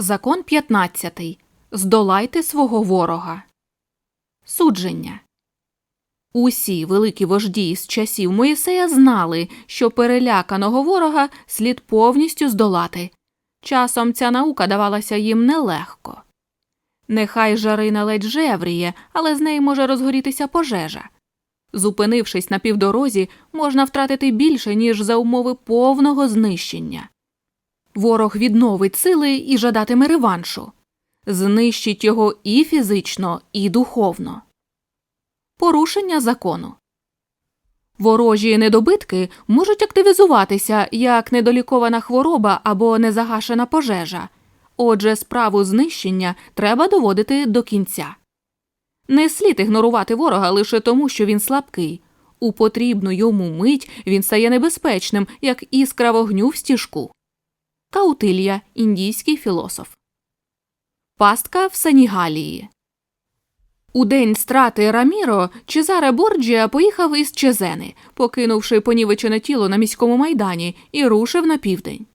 Закон 15. Здолайте свого ворога. Судження. Усі великі вожді з часів Моїсея знали, що переляканого ворога слід повністю здолати. Часом ця наука давалася їм нелегко. Нехай жарина ледь жевріє, але з неї може розгорітися пожежа. Зупинившись на півдорозі, можна втратити більше, ніж за умови повного знищення. Ворог відновить сили і жадатиме реваншу, знищить його і фізично, і духовно. Порушення закону. Ворожі недобитки можуть активізуватися як недолікована хвороба або незагашена пожежа. Отже, справу знищення треба доводити до кінця. Не слід ігнорувати ворога лише тому, що він слабкий. У потрібну йому мить він стає небезпечним, як іскра вогню в стіжку. Каутилія індійський філософ. Пастка в Сенігалії. У день страти Раміро Чезаре Борджіа поїхав із Чезени, покинувши понівечене тіло на міському майдані, і рушив на південь.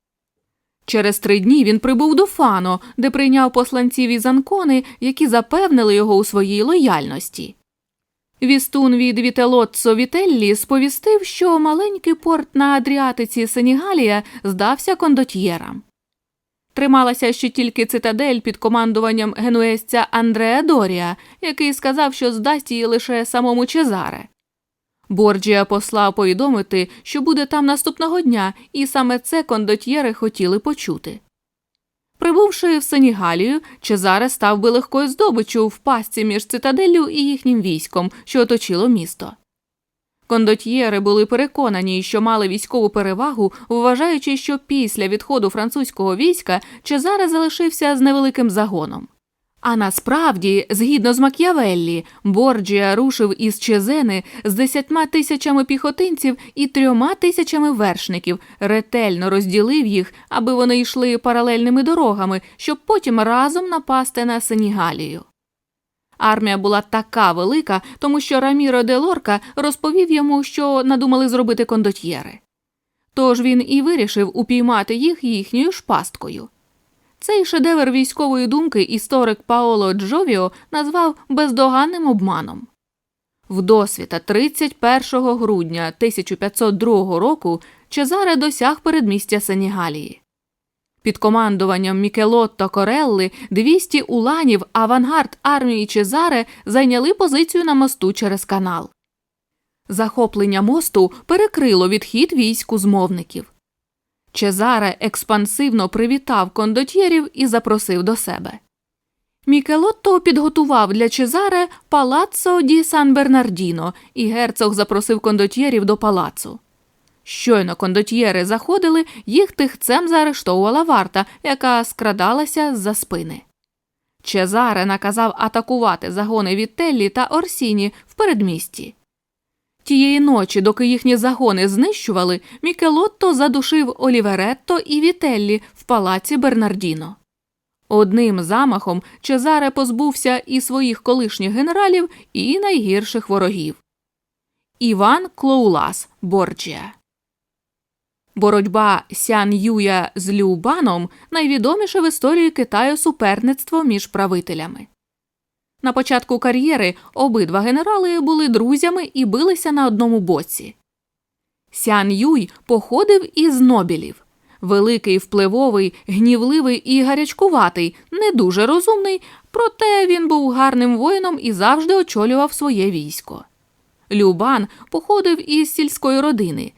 Через три дні він прибув до Фано, де прийняв посланців із Анкони, які запевнили його у своїй лояльності. Вістун від Вітелоццо Вітеллі сповістив, що маленький порт на Адріатиці Сенігалія здався кондотьєрам. Трималася ще тільки цитадель під командуванням генуезця Андреа Дорія, який сказав, що здасть її лише самому Чезаре. Борджія послав повідомити, що буде там наступного дня, і саме це кондотьєри хотіли почути. Прибувши в Сенігалію, Чезаре став би легкою здобиччю в пастці між цитаделлю і їхнім військом, що оточило місто. Кондотьєри були переконані, що мали військову перевагу, вважаючи, що після відходу французького війська Чезаре залишився з невеликим загоном. А насправді, згідно з Мак'явеллі, Борджія рушив із Чезени з десятьма тисячами піхотинців і трьома тисячами вершників, ретельно розділив їх, аби вони йшли паралельними дорогами, щоб потім разом напасти на Сенігалію. Армія була така велика, тому що Раміро де Лорка розповів йому, що надумали зробити кондотьєри. Тож він і вирішив упіймати їх їхньою ж пасткою. Цей шедевр військової думки історик Паоло Джовіо назвав бездоганним обманом. Вдосвіта 31 грудня 1502 року Чезаре досяг передмістя Сенігалії. Під командуванням Мікелотто Корелли 200 уланів авангард армії Чезаре зайняли позицію на мосту через канал. Захоплення мосту перекрило відхід війську змовників. Чезаре експансивно привітав кондотьєрів і запросив до себе. Мікелотто підготував для Чезаре палаццо ді Сан Бернардіно, і герцог запросив кондотьєрів до палацу. Щойно кондотьєри заходили, їх тихцем заарештовувала варта, яка скрадалася з-за спини. Чезаре наказав атакувати загони Вітеллі та Орсіні в передмісті. Тієї ночі, доки їхні загони знищували, Мікелотто задушив Оліверетто і Вітеллі в палаці Бернардіно. Одним замахом Чезаре позбувся і своїх колишніх генералів, і найгірших ворогів. Іван Клоулас Борджія Боротьба Сян Юя з Любаном найвідоміше в історії Китаю суперництво між правителями. На початку кар'єри обидва генерали були друзями і билися на одному боці. Сян Юй походив із Нобілів. Великий, впливовий, гнівливий і гарячкуватий, не дуже розумний, проте він був гарним воїном і завжди очолював своє військо. Любан походив із сільської родини.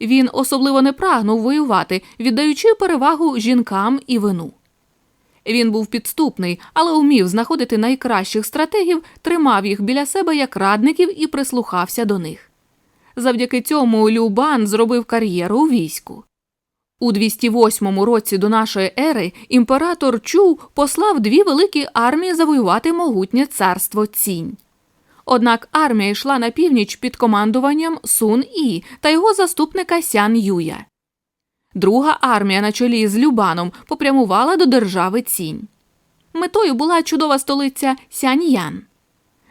Він особливо не прагнув воювати, віддаючи перевагу жінкам і вину. Він був підступний, але умів знаходити найкращих стратегів, тримав їх біля себе як радників і прислухався до них. Завдяки цьому Любан зробив кар'єру у війську. У 208 році до нашої ери імператор Чу послав дві великі армії завоювати могутнє царство Цінь. Однак армія йшла на північ під командуванням Сун І та його заступника Сян Юя. Друга армія на чолі з Любаном попрямувала до держави Цінь. Метою була чудова столиця Сяньян.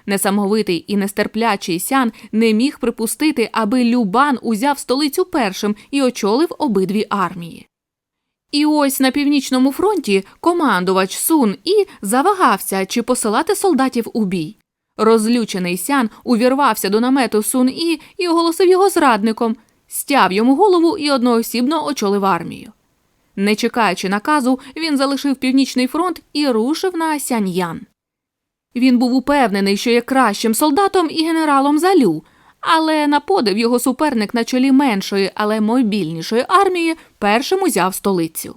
Несамовитий і нестерплячий сян не міг припустити, аби Любан узяв столицю першим і очолив обидві армії. І ось на північному фронті командувач Сун І завагався, чи посилати солдатів у бій. Розлючений сян увірвався до намету Сун І і оголосив його зрадником, стяв йому голову і одноосібно очолив армію. Не чекаючи наказу, він залишив північний фронт і рушив на Сяньян. Він був упевнений, що є кращим солдатом і генералом Залю, але на подив його суперник на чолі меншої, але мобільнішої армії першим узяв столицю.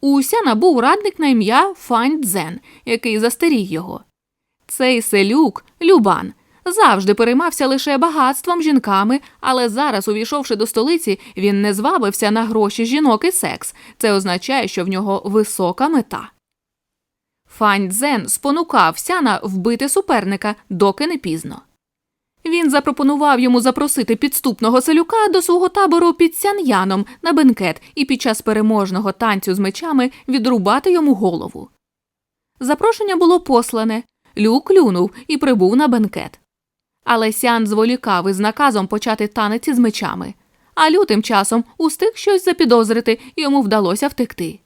У Сяна був радник на ім'я Фань Цзен, який застеріг його. Цей селюк, Любан, завжди переймався лише багатством жінками, але зараз, увійшовши до столиці, він не звабився на гроші жінок і секс. Це означає, що в нього висока мета. Фань Цзен спонукав Сяна вбити суперника, доки не пізно. Він запропонував йому запросити підступного селюка до свого табору під Сян'яном на бенкет і під час переможного танцю з мечами відрубати йому голову. Запрошення було послане. Лю клюнув і прибув на бенкет. Але Сян зволікав із наказом почати танець з мечами, а Лю тим часом устиг щось запідозрити, йому вдалося втекти.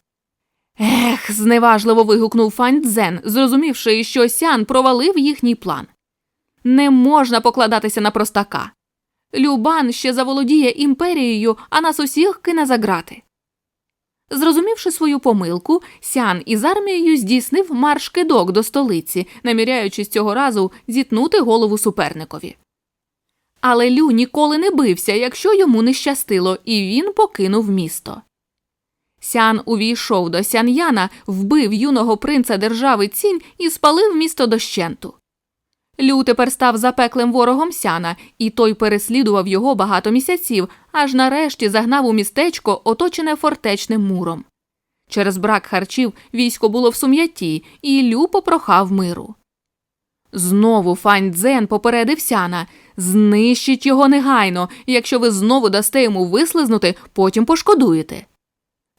Ех, зневажливо вигукнув Фань Цзен, зрозумівши, що Сян провалив їхній план. Не можна покладатися на простака. Любан ще заволодіє імперією, а нас усіх кине за грати. Зрозумівши свою помилку, Сян із армією здійснив марш кидок до столиці, наміряючись цього разу зітнути голову суперникові. Але Лю ніколи не бився, якщо йому не щастило, і він покинув місто. Сян увійшов до Сян'яна, вбив юного принца держави цінь і спалив місто дощенту. Лю тепер став запеклим ворогом сяна, і той переслідував його багато місяців, аж нарешті загнав у містечко, оточене фортечним муром. Через брак харчів військо було в сум'ятті, і Лю попрохав миру. Знову Фань Дзен попередив сяна знищіть його негайно, якщо ви знову дасте йому вислизнути, потім пошкодуєте.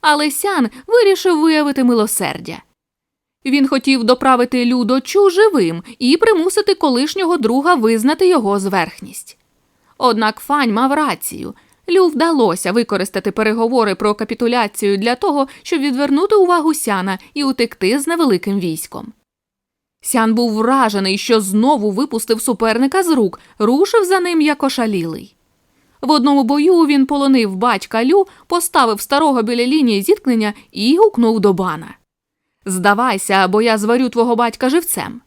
Але сян вирішив виявити милосердя. Він хотів доправити Лю до Чу живим і примусити колишнього друга визнати його зверхність. Однак Фань мав рацію. Лю вдалося використати переговори про капітуляцію для того, щоб відвернути увагу сяна і утекти з невеликим військом. Сян був вражений, що знову випустив суперника з рук, рушив за ним як ошалілий. В одному бою він полонив батька Лю, поставив старого біля лінії зіткнення і гукнув до бана. Здавайся, бо я зварю твого батька живцем.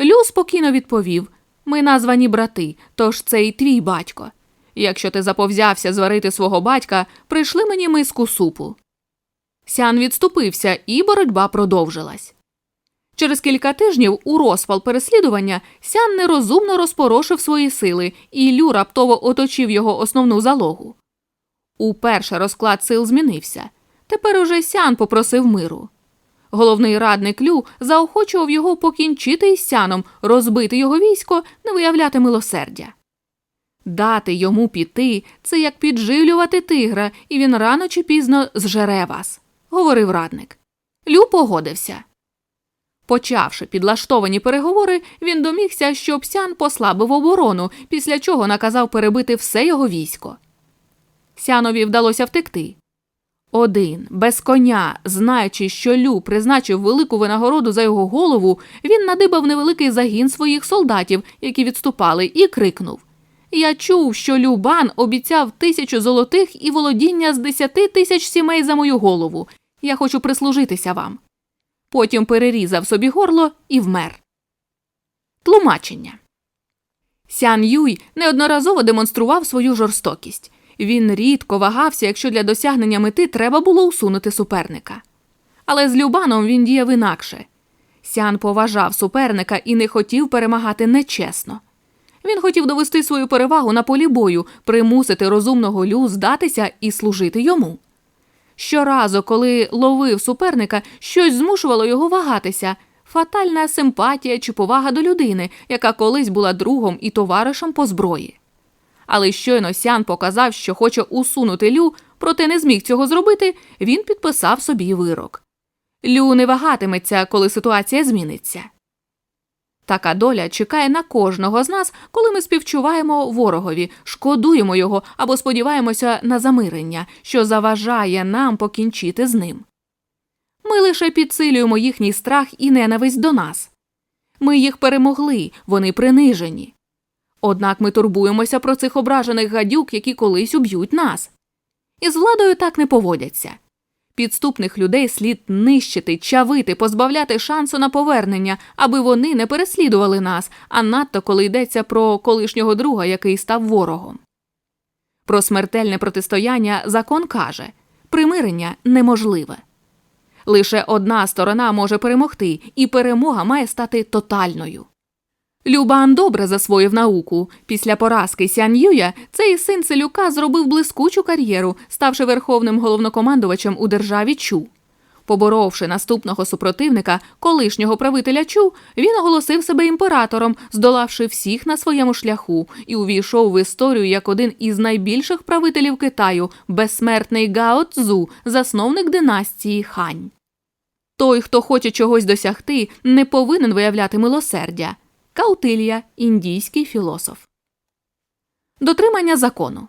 Лю спокійно відповів ми названі брати, тож це й твій батько. Якщо ти заповзявся зварити свого батька, прийшли мені миску супу. Сян відступився, і боротьба продовжилась. Через кілька тижнів у розпал переслідування Сян нерозумно розпорошив свої сили, і Лю раптово оточив його основну залогу. Уперше розклад сил змінився. Тепер уже Сян попросив миру. Головний радник Лю заохочував його покінчити із сяном, розбити його військо, не виявляти милосердя. Дати йому піти це як підживлювати тигра, і він рано чи пізно зжере вас, говорив радник. Лю погодився. Почавши підлаштовані переговори, він домігся, щоб сян послабив оборону, після чого наказав перебити все його військо. Сянові вдалося втекти. Один, без коня, знаючи, що Лю призначив велику винагороду за його голову, він надибав невеликий загін своїх солдатів, які відступали, і крикнув Я чув, що Любан обіцяв тисячу золотих і володіння з десяти тисяч сімей за мою голову. Я хочу прислужитися вам. Потім перерізав собі горло і вмер. Тлумачення Сян Юй неодноразово демонстрував свою жорстокість. Він рідко вагався, якщо для досягнення мети треба було усунути суперника. Але з Любаном він діяв інакше. Сян поважав суперника і не хотів перемагати нечесно. Він хотів довести свою перевагу на полі бою, примусити розумного Лю здатися і служити йому. Щоразу, коли ловив суперника, щось змушувало його вагатися фатальна симпатія чи повага до людини, яка колись була другом і товаришем по зброї. Але щойно Сян показав, що хоче усунути Лю, проте не зміг цього зробити, він підписав собі вирок. Лю не вагатиметься, коли ситуація зміниться. Така доля чекає на кожного з нас, коли ми співчуваємо ворогові, шкодуємо його або сподіваємося на замирення, що заважає нам покінчити з ним. Ми лише підсилюємо їхній страх і ненависть до нас. Ми їх перемогли, вони принижені. Однак ми турбуємося про цих ображених гадюк, які колись уб'ють нас. Із владою так не поводяться. Підступних людей слід нищити, чавити, позбавляти шансу на повернення, аби вони не переслідували нас, а надто коли йдеться про колишнього друга, який став ворогом. Про смертельне протистояння закон каже примирення неможливе. Лише одна сторона може перемогти, і перемога має стати тотальною. Любан добре засвоїв науку. Після поразки Сян Юя цей син селюка зробив блискучу кар'єру, ставши верховним головнокомандувачем у державі Чу. Поборовши наступного супротивника, колишнього правителя Чу, він оголосив себе імператором, здолавши всіх на своєму шляху, і увійшов в історію як один із найбільших правителів Китаю, безсмертний Гао Цзу, засновник династії Хань. Той, хто хоче чогось досягти, не повинен виявляти милосердя. Каутилія, індійський філософ. Дотримання закону.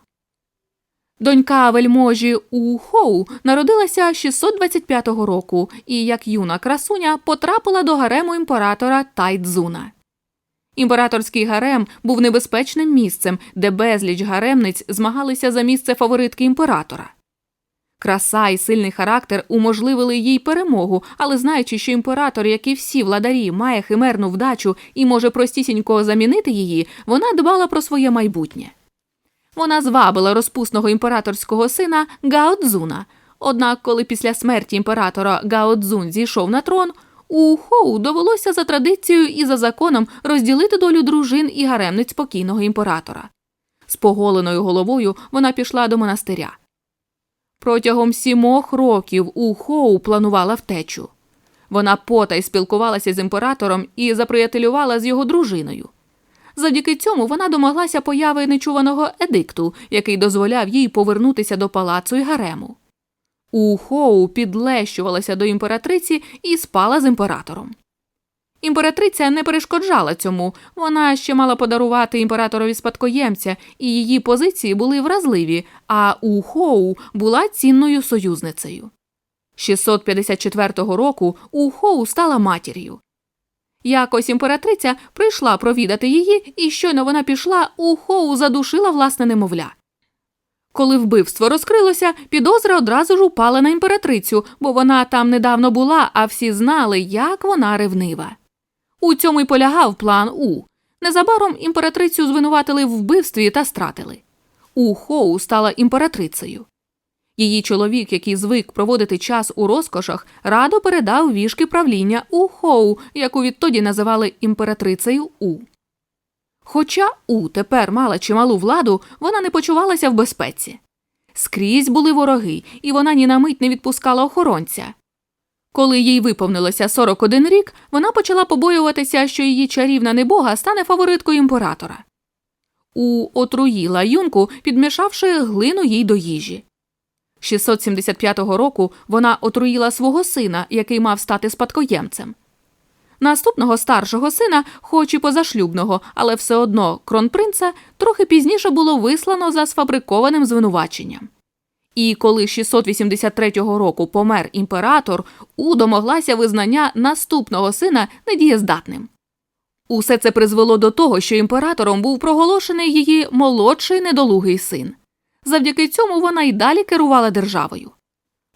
Донька вельможі У Хоу народилася 625 року і, як юна красуня, потрапила до гарему імператора Тайдзуна. Імператорський гарем був небезпечним місцем, де безліч гаремниць змагалися за місце фаворитки імператора. Краса і сильний характер уможливили їй перемогу, але знаючи, що імператор, як і всі владарі, має химерну вдачу і може простісінько замінити її, вона дбала про своє майбутнє. Вона звабила розпусного імператорського сина Гао Цзуна. Однак, коли після смерті імператора Гао Цзун зійшов на трон, у Хоу довелося за традицією і за законом розділити долю дружин і гаремниць покійного імператора. З поголеною головою вона пішла до монастиря. Протягом сімох років у Хоу планувала втечу. Вона потай спілкувалася з імператором і заприятелювала з його дружиною. Завдяки цьому вона домоглася появи нечуваного едикту, який дозволяв їй повернутися до палацу й гарему. У Хоу підлещувалася до імператриці і спала з імператором. Імператриця не перешкоджала цьому, вона ще мала подарувати імператорові спадкоємця, і її позиції були вразливі, а у Хоу була цінною союзницею. 654 року у Хоу стала матір'ю. Якось імператриця прийшла провідати її, і щойно вона пішла, у Хоу задушила власне немовля. Коли вбивство розкрилося, підозра одразу ж упала на імператрицю, бо вона там недавно була, а всі знали, як вона ревнива. У цьому й полягав план У. Незабаром імператрицю звинуватили в вбивстві та стратили. У Хоу стала імператрицею. Її чоловік, який звик проводити час у розкошах, радо передав вішки правління У Хоу, яку відтоді називали імператрицею У. Хоча У тепер мала чималу владу, вона не почувалася в безпеці. Скрізь були вороги, і вона ні на мить не відпускала охоронця. Коли їй виповнилося 41 рік, вона почала побоюватися, що її чарівна небога стане фавориткою імператора. У отруїла юнку, підмішавши глину їй до їжі. 675 року вона отруїла свого сина, який мав стати спадкоємцем. Наступного старшого сина, хоч і позашлюбного, але все одно кронпринца, трохи пізніше було вислано за сфабрикованим звинуваченням. І коли 683 року помер імператор, У домоглася визнання наступного сина недієздатним. Усе це призвело до того, що імператором був проголошений її молодший недолугий син. Завдяки цьому вона й далі керувала державою.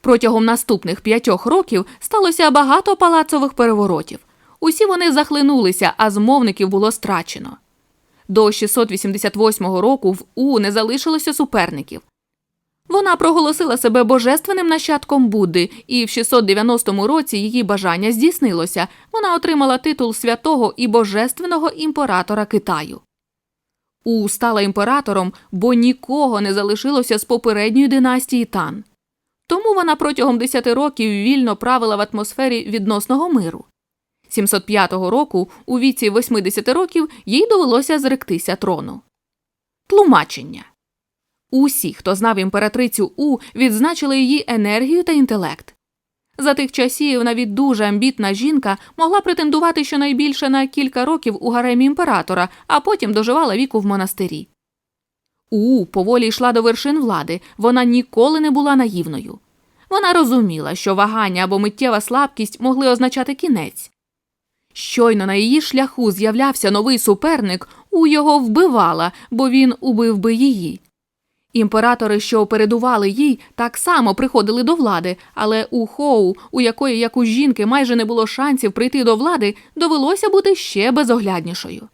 Протягом наступних п'ятьох років сталося багато палацових переворотів. Усі вони захлинулися, а змовників було страчено. До 688 року в У не залишилося суперників. Вона проголосила себе божественним нащадком Будди, і в 690 році її бажання здійснилося. Вона отримала титул святого і божественного імператора Китаю. У стала імператором, бо нікого не залишилося з попередньої династії Тан. Тому вона протягом 10 років вільно правила в атмосфері відносного миру. 705 року, у віці 80 років, їй довелося зректися трону. Тлумачення Усі, хто знав імператрицю У, відзначили її енергію та інтелект. За тих часів навіть дуже амбітна жінка могла претендувати щонайбільше на кілька років у гаремі імператора, а потім доживала віку в монастирі. У поволі йшла до вершин влади, вона ніколи не була наївною. Вона розуміла, що вагання або миттєва слабкість могли означати кінець. Щойно на її шляху з'являвся новий суперник, у його вбивала, бо він убив би її. Імператори, що передували їй, так само приходили до влади, але у Хоу, у якої, як у жінки, майже не було шансів прийти до влади, довелося бути ще безогляднішою.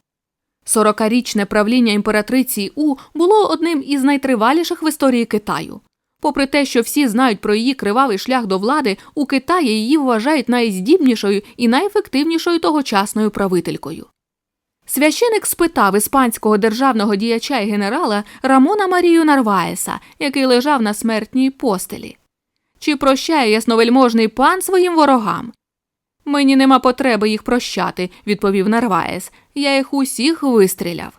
Сорокарічне правління імператриці У було одним із найтриваліших в історії Китаю. Попри те, що всі знають про її кривавий шлях до влади, у Китаї її вважають найздібнішою і найефективнішою тогочасною правителькою. Священик спитав іспанського державного діяча і генерала Рамона Марію Нарваеса, який лежав на смертній постелі. Чи прощає ясновельможний пан своїм ворогам? Мені нема потреби їх прощати, відповів Нарваес. Я їх усіх вистріляв.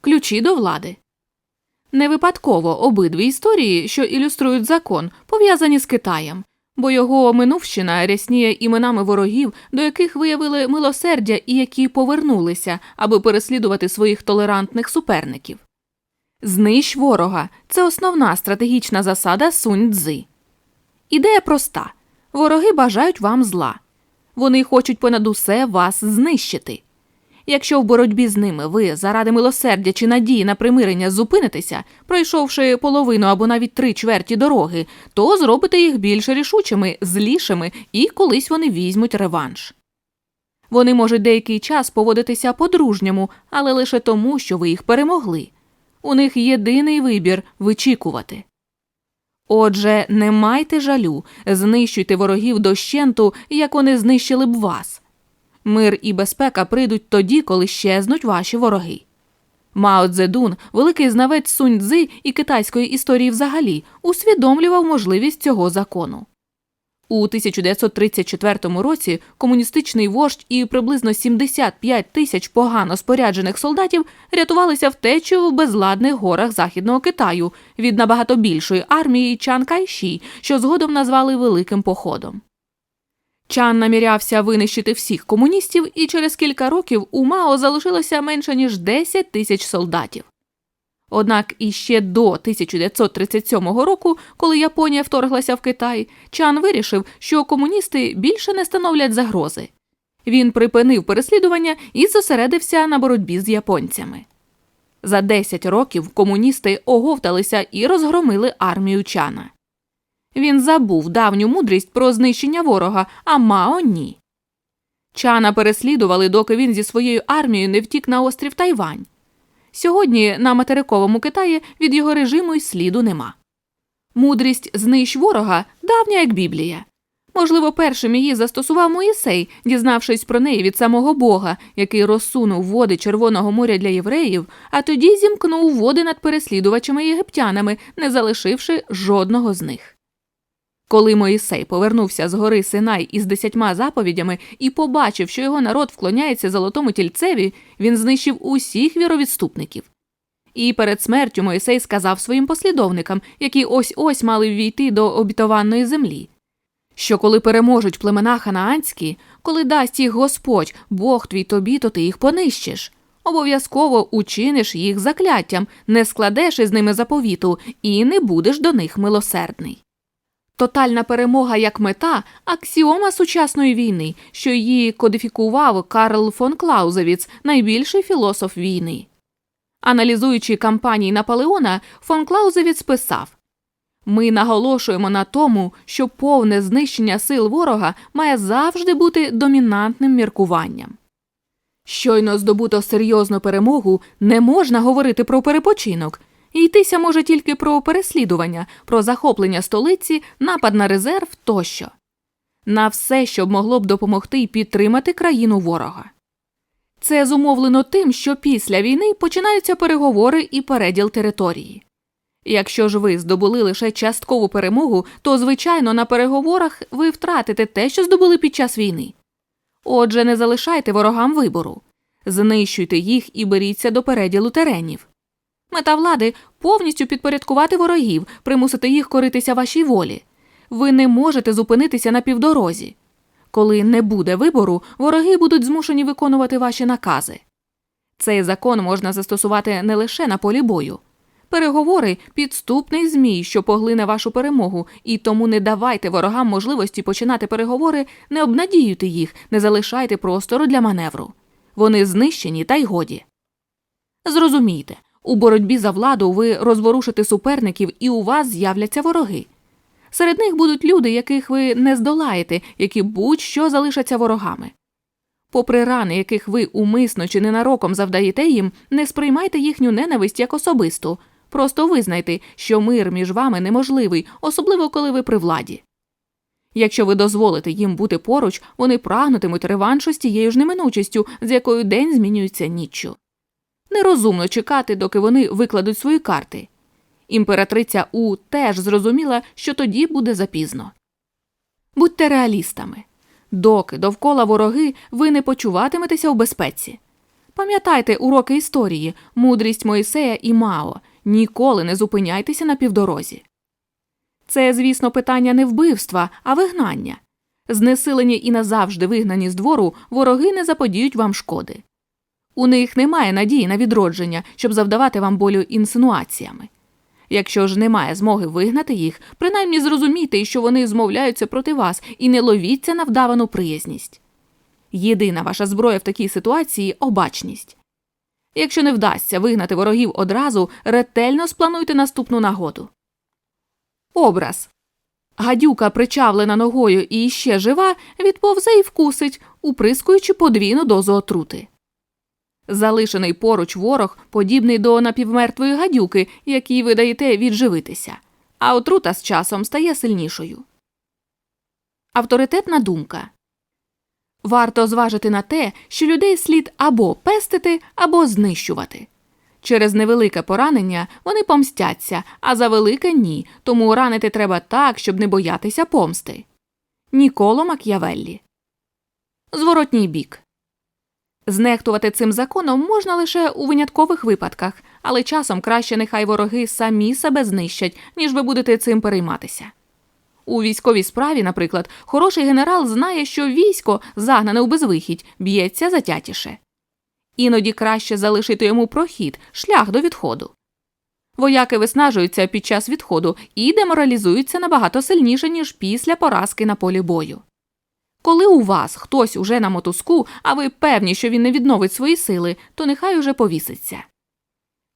Ключі до влади. Не випадково обидві історії, що ілюструють закон, пов'язані з Китаєм, бо його минувщина рясніє іменами ворогів, до яких виявили милосердя і які повернулися, аби переслідувати своїх толерантних суперників. Знищ ворога це основна стратегічна засада Сунь Цзи. Ідея проста вороги бажають вам зла. Вони хочуть понад усе вас знищити. Якщо в боротьбі з ними ви заради милосердя чи надії на примирення зупинитеся, пройшовши половину або навіть три чверті дороги, то зробите їх більш рішучими, злішими і колись вони візьмуть реванш. Вони можуть деякий час поводитися по-дружньому, але лише тому, що ви їх перемогли. У них єдиний вибір вичікувати. Отже, не майте жалю, знищуйте ворогів дощенту, як вони знищили б вас. Мир і безпека прийдуть тоді, коли щезнуть ваші вороги. Мао Цзедун, великий знавець Сунь Цзи і китайської історії взагалі, усвідомлював можливість цього закону. У 1934 році комуністичний вождь і приблизно 75 тисяч погано споряджених солдатів рятувалися втечею в безладних горах Західного Китаю від набагато більшої армії Чан Кайші, що згодом назвали Великим походом. Чан намірявся винищити всіх комуністів, і через кілька років у Мао залишилося менше ніж 10 тисяч солдатів. Однак іще до 1937 року, коли Японія вторглася в Китай, Чан вирішив, що комуністи більше не становлять загрози. Він припинив переслідування і зосередився на боротьбі з японцями. За 10 років комуністи оговталися і розгромили армію Чана. Він забув давню мудрість про знищення ворога, а Мао ні. Чана переслідували, доки він зі своєю армією не втік на острів Тайвань. Сьогодні на материковому Китаї від його режиму й сліду нема. Мудрість знищ ворога давня як Біблія. Можливо, першим її застосував Моїсей, дізнавшись про неї від самого Бога, який розсунув води Червоного моря для євреїв, а тоді зімкнув води над переслідувачами єгиптянами, не залишивши жодного з них. Коли Моїсей повернувся з гори Синай із десятьма заповідями і побачив, що його народ вклоняється золотому тільцеві, він знищив усіх віровідступників. І перед смертю Моїсей сказав своїм послідовникам, які ось ось мали ввійти до обітованої землі, що коли переможуть племена ханаанські, коли дасть їх Господь, Бог твій тобі, то ти їх понищиш. Обов'язково учиниш їх закляттям, не складеш із ними заповіту і не будеш до них милосердний. Тотальна перемога як мета аксіома сучасної війни, що її кодифікував Карл фон Клаузевіц, найбільший філософ війни. Аналізуючи кампанії Наполеона, фон Клаузевіц писав Ми наголошуємо на тому, що повне знищення сил ворога має завжди бути домінантним міркуванням. Щойно здобуто серйозну перемогу, не можна говорити про перепочинок. І йтися може тільки про переслідування, про захоплення столиці, напад на резерв тощо. На все, що могло б допомогти й підтримати країну ворога. Це зумовлено тим, що після війни починаються переговори і переділ території. Якщо ж ви здобули лише часткову перемогу, то, звичайно, на переговорах ви втратите те, що здобули під час війни. Отже, не залишайте ворогам вибору, знищуйте їх і беріться до переділу теренів. Мета влади повністю підпорядкувати ворогів, примусити їх коритися вашій волі. Ви не можете зупинитися на півдорозі. Коли не буде вибору, вороги будуть змушені виконувати ваші накази. Цей закон можна застосувати не лише на полі бою. Переговори підступний змій, що поглине вашу перемогу, і тому не давайте ворогам можливості починати переговори, не обнадіюйте їх, не залишайте простору для маневру. Вони знищені та й годі. Зрозумійте, у боротьбі за владу ви розворушите суперників і у вас з'являться вороги. Серед них будуть люди, яких ви не здолаєте, які будь-що залишаться ворогами. Попри рани, яких ви умисно чи ненароком завдаєте їм, не сприймайте їхню ненависть як особисту. Просто визнайте, що мир між вами неможливий, особливо коли ви при владі. Якщо ви дозволите їм бути поруч, вони прагнутимуть реваншу з тією ж неминучістю, з якою день змінюється ніччю. Нерозумно чекати, доки вони викладуть свої карти. Імператриця У теж зрозуміла, що тоді буде запізно. Будьте реалістами. Доки довкола вороги ви не почуватиметеся у безпеці. Пам'ятайте уроки історії, мудрість Моїсея і Мао ніколи не зупиняйтеся на півдорозі. Це, звісно, питання не вбивства, а вигнання. Знесилені і назавжди вигнані з двору, вороги не заподіють вам шкоди. У них немає надії на відродження, щоб завдавати вам болю інсинуаціями. Якщо ж немає змоги вигнати їх, принаймні зрозумійте, що вони змовляються проти вас і не ловіться на вдавану приязність. Єдина ваша зброя в такій ситуації обачність. Якщо не вдасться вигнати ворогів одразу, ретельно сплануйте наступну нагоду. Образ гадюка, причавлена ногою і ще жива, відповзе і вкусить, уприскуючи подвійну дозу отрути. Залишений поруч ворог подібний до напівмертвої гадюки, якій ви даєте відживитися, а отрута з часом стає сильнішою. Авторитетна думка варто зважити на те, що людей слід або пестити, або знищувати. Через невелике поранення вони помстяться, а за велике ні, тому ранити треба так, щоб не боятися помсти. Ніколо Мак'явеллі. Зворотній бік. Знехтувати цим законом можна лише у виняткових випадках, але часом краще нехай вороги самі себе знищать, ніж ви будете цим перейматися. У військовій справі, наприклад, хороший генерал знає, що військо, загнане у безвихідь, б'ється затятіше. Іноді краще залишити йому прохід, шлях до відходу. Вояки виснажуються під час відходу і деморалізуються набагато сильніше, ніж після поразки на полі бою. Коли у вас хтось уже на мотузку, а ви певні, що він не відновить свої сили, то нехай уже повіситься.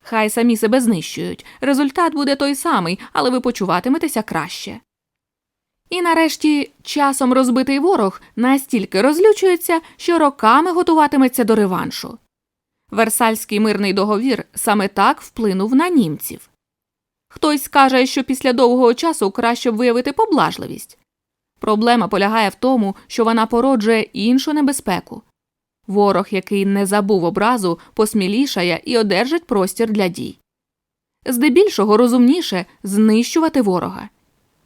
Хай самі себе знищують. Результат буде той самий, але ви почуватиметеся краще. І нарешті часом розбитий ворог настільки розлючується, що роками готуватиметься до реваншу. Версальський мирний договір саме так вплинув на німців. Хтось скаже, що після довгого часу краще б виявити поблажливість. Проблема полягає в тому, що вона породжує іншу небезпеку. Ворог, який не забув образу, посмілішає і одержить простір для дій. Здебільшого розумніше знищувати ворога.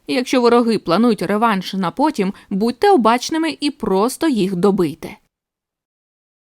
Якщо вороги планують реванш на потім, будьте обачними і просто їх добийте.